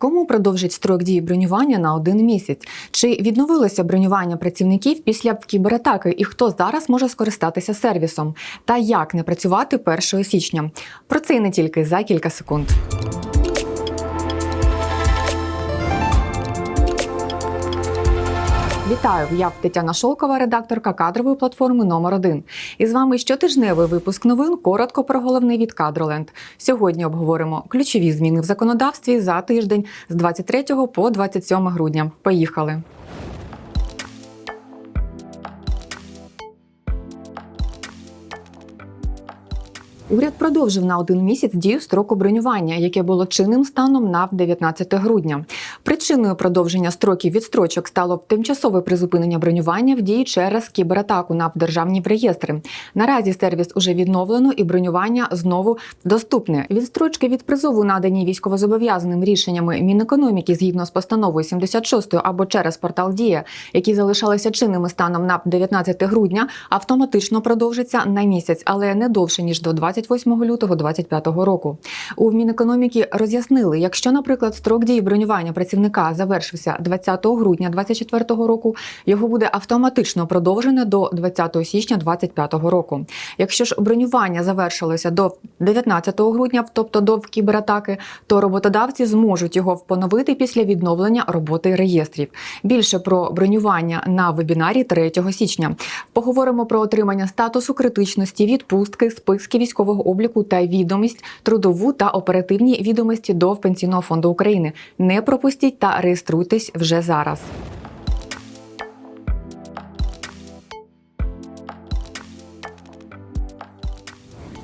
Кому продовжить строк дії бронювання на один місяць? Чи відновилося бронювання працівників після кібератаки? І хто зараз може скористатися сервісом? Та як не працювати 1 січня? Про це і не тільки за кілька секунд. Вітаю! Я Тетяна Шолкова, редакторка кадрової платформи номер 1 І з вами щотижневий випуск новин. Коротко про головне від Кадроленд. Сьогодні обговоримо ключові зміни в законодавстві за тиждень з 23 по 27 грудня. Поїхали! Уряд продовжив на один місяць дію строку бронювання, яке було чинним станом на 19 грудня. Причиною продовження строків відстрочок стало тимчасове призупинення бронювання в дії через кібератаку на державні реєстри. Наразі сервіс уже відновлено і бронювання знову доступне. Відстрочки від призову надані військовозобов'язаним рішеннями Мінекономіки згідно з постановою 76 або через портал Дія, які залишалися чинними станом на 19 грудня, автоматично продовжаться на місяць, але не довше ніж до 28 лютого 2025 року. У Мінекономіки роз'яснили, якщо, наприклад, строк дії бронювання працівника завершився 20 грудня 2024 року, його буде автоматично продовжене до 20 січня 2025 року. Якщо ж бронювання завершилося до 19 грудня, тобто до кібератаки, то роботодавці зможуть його поновити після відновлення роботи реєстрів. Більше про бронювання на вебінарі 3 січня. Поговоримо про отримання статусу критичності, відпустки, списки військового обліку та відомість, трудову та оперативні відомості до Пенсійного фонду України. Не пропустіть та реєструйтесь вже зараз.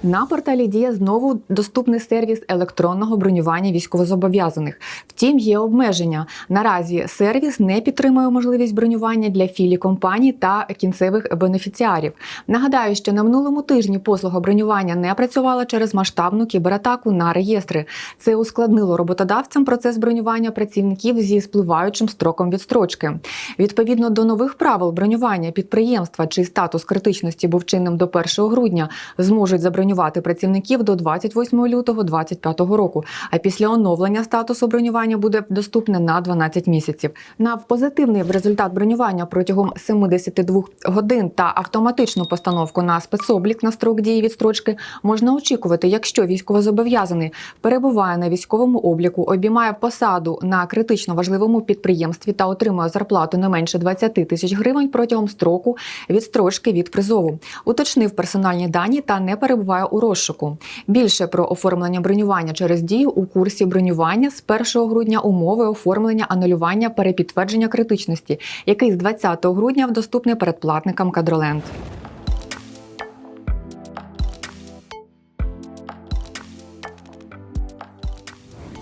На порталі Дія знову доступний сервіс електронного бронювання військовозобов'язаних. Втім, є обмеження. Наразі сервіс не підтримує можливість бронювання для філій компаній та кінцевих бенефіціарів. Нагадаю, що на минулому тижні послуга бронювання не працювала через масштабну кібератаку на реєстри. Це ускладнило роботодавцям процес бронювання працівників зі спливаючим строком відстрочки. Відповідно до нових правил бронювання підприємства, чий статус критичності був чинним до 1 грудня, зможуть забронювати працівників до 28 лютого 2025 року. А після оновлення статусу бронювання буде доступне на 12 місяців. На позитивний результат бронювання протягом 72 годин та автоматичну постановку на спецоблік на строк дії відстрочки можна очікувати, якщо військовозобов'язаний перебуває на військовому обліку, обіймає посаду на критично важливому підприємстві та отримує зарплату не менше 20 тисяч гривень протягом строку відстрочки від призову. Уточнив персональні дані та не перебуває у розшуку. Більше про оформлення бронювання через дію у курсі бронювання з 1 грудня умови оформлення анулювання перепідтвердження критичності, який з 20 грудня доступний передплатникам Кадроленд.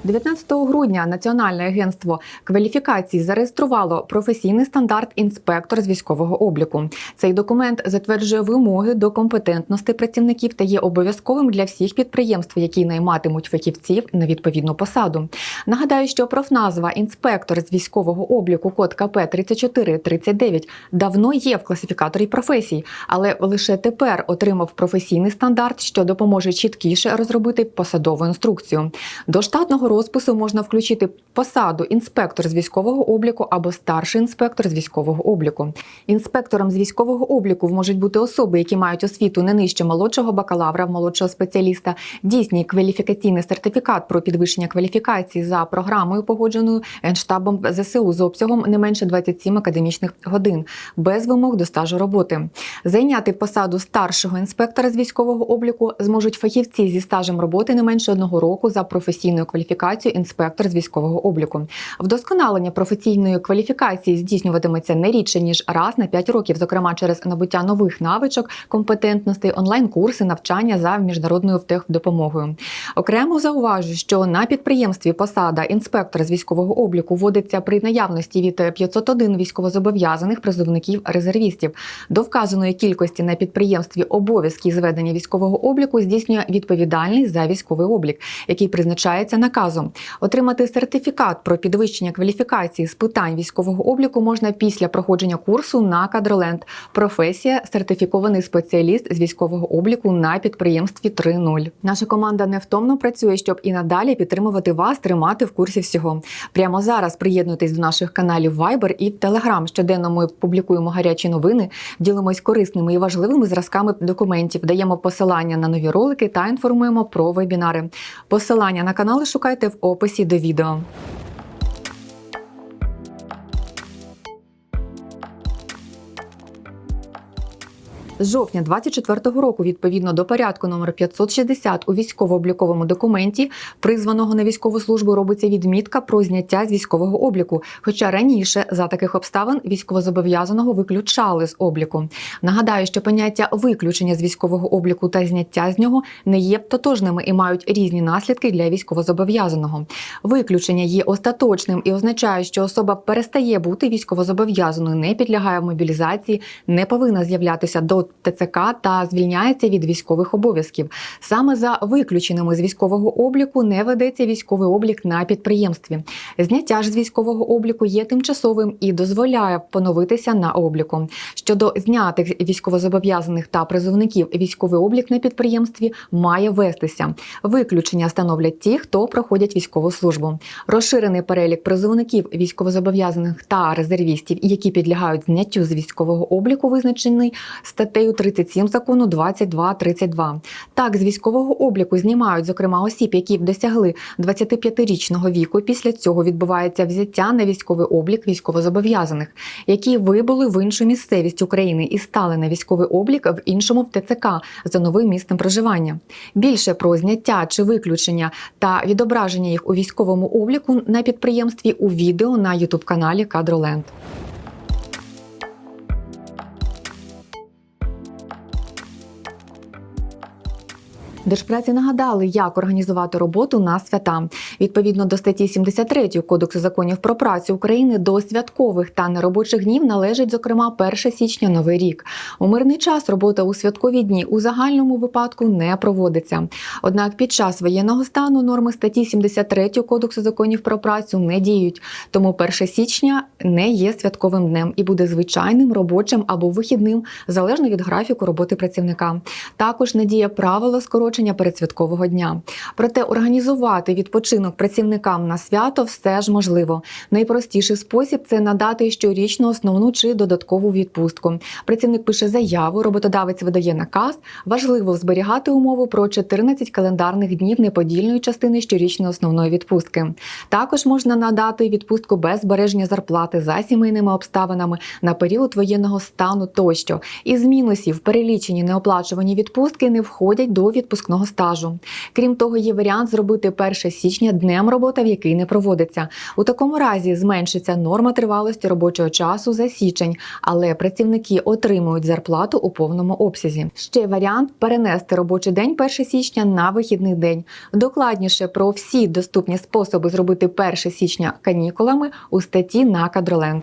19 грудня Національне агентство кваліфікації зареєструвало професійний стандарт інспектор з військового обліку. Цей документ затверджує вимоги до компетентності працівників та є обов'язковим для всіх підприємств, які найматимуть фахівців на відповідну посаду. Нагадаю, що профназва інспектор з військового обліку код КП 3439 давно є в класифікаторі професій, але лише тепер отримав професійний стандарт, що допоможе чіткіше розробити посадову інструкцію. До штатного розпису можна включити посаду інспектор з військового обліку або старший інспектор з військового обліку. Інспектором з військового обліку можуть бути особи, які мають освіту не нижче молодшого бакалавра, молодшого спеціаліста, дійсний кваліфікаційний сертифікат про підвищення кваліфікації за програмою, погодженою Генштабом ЗСУ з обсягом не менше 27 академічних годин, без вимог до стажу роботи. Зайняти посаду старшого інспектора з військового обліку зможуть фахівці зі стажем роботи не менше одного року за професійною кваліфікацією інспектор з військового обліку. Вдосконалення професійної кваліфікації здійснюватиметься не рідше ніж раз на 5 років, зокрема через набуття нових навичок, компетентностей, онлайн-курси, навчання за міжнародною втехдопомогою. Окремо зауважу, що на підприємстві посада інспектора з військового обліку вводиться при наявності від 501 військовозобов'язаних призовників резервістів. До вказаної кількості на підприємстві обов'язки зведення військового обліку здійснює відповідальний за військовий облік, який призначається наказом разом. Отримати сертифікат про підвищення кваліфікації з питань військового обліку можна після проходження курсу на кадроленд. Професія сертифікований спеціаліст з військового обліку на підприємстві 3.0. Наша команда невтомно працює, щоб і надалі підтримувати вас, тримати в курсі всього. Прямо зараз приєднуйтесь до наших каналів Viber і Telegram. Щоденно ми публікуємо гарячі новини, ділимось корисними і важливими зразками документів, даємо посилання на нові ролики та інформуємо про вебінари. Посилання на канали шукайте в описі до відео. З жовтня 24-го року, відповідно до порядку номер 560 у військово-обліковому документі, призваного на військову службу, робиться відмітка про зняття з військового обліку. Хоча раніше за таких обставин військовозобов'язаного виключали з обліку. Нагадаю, що поняття виключення з військового обліку та зняття з нього не є тотожними і мають різні наслідки для військовозобов'язаного. Виключення є остаточним і означає, що особа перестає бути військовозобов'язаною, не підлягає мобілізації, не повинна з'являтися до ТЦК та звільняється від військових обов'язків. Саме за виключеними з військового обліку не ведеться військовий облік на підприємстві. Зняття ж з військового обліку є тимчасовим і дозволяє поновитися на обліку. Щодо знятих військовозобов'язаних та призовників, військовий облік на підприємстві має вестися. Виключення становлять ті, хто проходять військову службу. Розширений перелік призовників військовозобов'язаних та резервістів, які підлягають зняттю з військового обліку, визначений статтею 37 закону 2232. Так, з військового обліку знімають, зокрема, осіб, які досягли 25-річного віку. Після цього відбувається взяття на військовий облік військовозобов'язаних, які вибули в іншу місцевість України і стали на військовий облік в іншому в ТЦК за новим місцем проживання. Більше про зняття чи виключення та відображення їх у військовому обліку на підприємстві у відео на ютуб каналі Кадроленд. Держпраці нагадали, як організувати роботу на свята. Відповідно до статті 73 Кодексу законів про працю України до святкових та неробочих днів належить, зокрема, 1 січня Новий рік. У мирний час робота у святкові дні у загальному випадку не проводиться. Однак під час воєнного стану норми статті 73 Кодексу законів про працю не діють. Тому 1 січня не є святковим днем і буде звичайним робочим або вихідним залежно від графіку роботи працівника. Також не діє правило скорочення передсвяткового дня. Проте організувати відпочинок працівникам на свято все ж можливо. Найпростіший спосіб це надати щорічну основну чи додаткову відпустку. Працівник пише заяву, роботодавець видає наказ. Важливо зберігати умову про 14 календарних днів неподільної частини щорічної основної відпустки. Також можна надати відпустку без збереження зарплати за сімейними обставинами на період воєнного стану тощо. Із мінусів перелічені неоплачувані відпустки не входять до відпускного стажу. Крім того, є варіант зробити 1 січня днем робота, в який не проводиться. У такому разі зменшиться норма тривалості робочого часу за січень, але працівники отримують зарплату у повному обсязі. Ще варіант перенести робочий день 1 січня на вихідний день. Докладніше про всі доступні способи зробити 1 січня канікулами у статті на Кадроленд.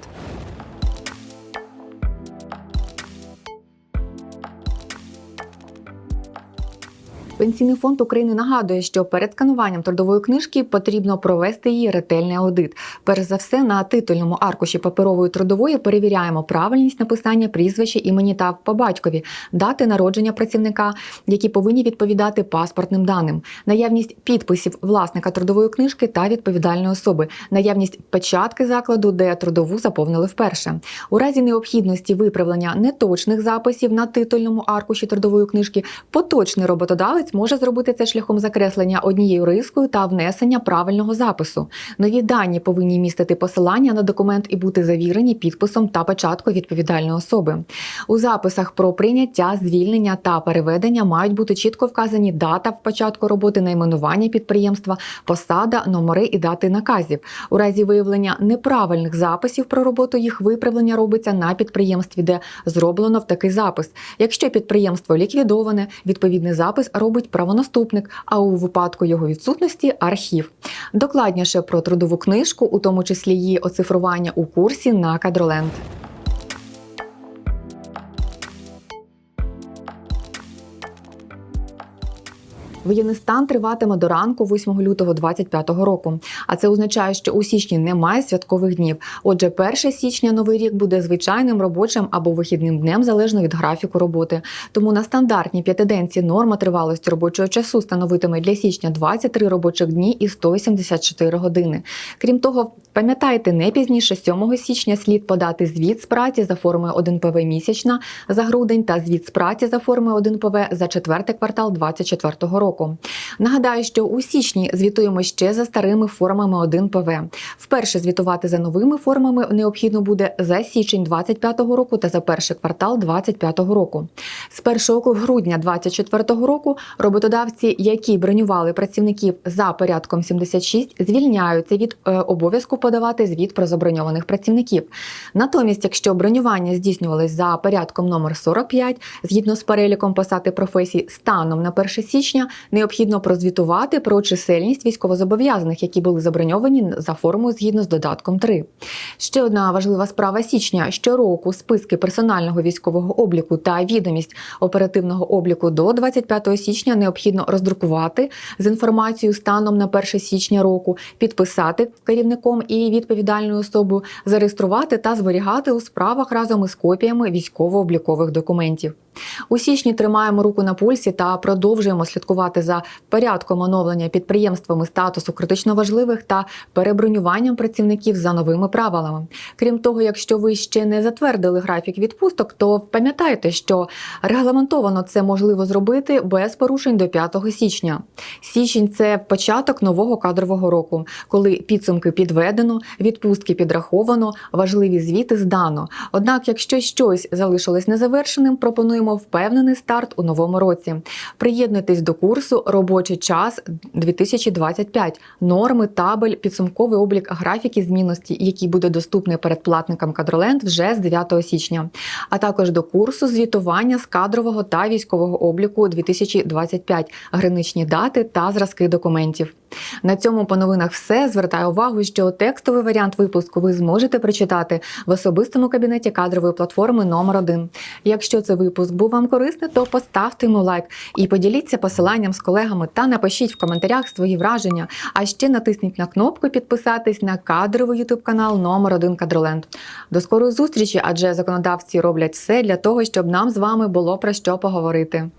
Пенсійний фонд України нагадує, що перед скануванням трудової книжки потрібно провести її ретельний аудит. Перш за все, на титульному аркуші паперової трудової перевіряємо правильність написання прізвища імені та по батькові, дати народження працівника, які повинні відповідати паспортним даним, наявність підписів власника трудової книжки та відповідальної особи, наявність печатки закладу, де трудову заповнили вперше. У разі необхідності виправлення неточних записів на титульному аркуші трудової книжки, поточний роботодавець може зробити це шляхом закреслення однією рискою та внесення правильного запису. Нові дані повинні містити посилання на документ і бути завірені підписом та печаткою відповідальної особи. У записах про прийняття, звільнення та переведення мають бути чітко вказані дата в початку роботи, найменування підприємства, посада, номери і дати наказів. У разі виявлення неправильних записів про роботу їх виправлення робиться на підприємстві, де зроблено в такий запис. Якщо підприємство ліквідоване, відповідний запис робить правонаступник, а у випадку його відсутності архів. Докладніше про трудову книжку, у тому числі її оцифрування у курсі на Кадроленд. Воєнний стан триватиме до ранку 8 лютого 2025 року. А це означає, що у січні немає святкових днів. Отже, 1 січня новий рік буде звичайним робочим або вихідним днем залежно від графіку роботи. Тому на стандартній п'ятиденці норма тривалості робочого часу становитиме для січня 23 робочих дні і 184 години. Крім того, пам'ятайте, не пізніше 7 січня слід подати звіт з праці за формою 1 ПВ місячна за грудень та звіт з праці за формою 1 ПВ за четвертий квартал 2024 року року. Нагадаю, що у січні звітуємо ще за старими формами 1 ПВ. Вперше звітувати за новими формами необхідно буде за січень 2025 року та за перший квартал 2025 року. З 1 грудня 2024 року роботодавці, які бронювали працівників за порядком 76, звільняються від е, обов'язку подавати звіт про заброньованих працівників. Натомість, якщо бронювання здійснювалось за порядком номер 45, згідно з переліком посад і професій станом на 1 січня, необхідно прозвітувати про чисельність військовозобов'язаних, які були заброньовані за формою згідно з додатком 3. Ще одна важлива справа січня: щороку списки персонального військового обліку та відомість оперативного обліку до 25 січня необхідно роздрукувати з інформацією станом на 1 січня року, підписати керівником і відповідальною особою, зареєструвати та зберігати у справах разом із копіями військово-облікових документів. У січні тримаємо руку на пульсі та продовжуємо слідкувати за порядком оновлення підприємствами статусу критично важливих та перебронюванням працівників за новими правилами. Крім того, якщо ви ще не затвердили графік відпусток, то пам'ятайте, що регламентовано це можливо зробити без порушень до 5 січня. Січень це початок нового кадрового року, коли підсумки підведено, відпустки підраховано, важливі звіти здано. Однак, якщо щось залишилось незавершеним, пропонуємо впевнений старт у новому році. Приєднуйтесь до курсу Робочий час 2025. Норми, табель, підсумковий облік графіки змінності, який буде доступний передплатникам Кадроленд вже з 9 січня, а також до курсу звітування з кадрового та військового обліку 2025, граничні дати та зразки документів. На цьому по новинах все. Звертаю увагу, що текстовий варіант випуску ви зможете прочитати в особистому кабінеті кадрової платформи номер 1 Якщо цей випуск був вам корисний, то поставте йому лайк і поділіться посиланням з колегами та напишіть в коментарях свої враження. А ще натисніть на кнопку підписатись на кадровий YouTube канал номер 1 Кадроленд. До скорої зустрічі, адже законодавці роблять все для того, щоб нам з вами було про що поговорити.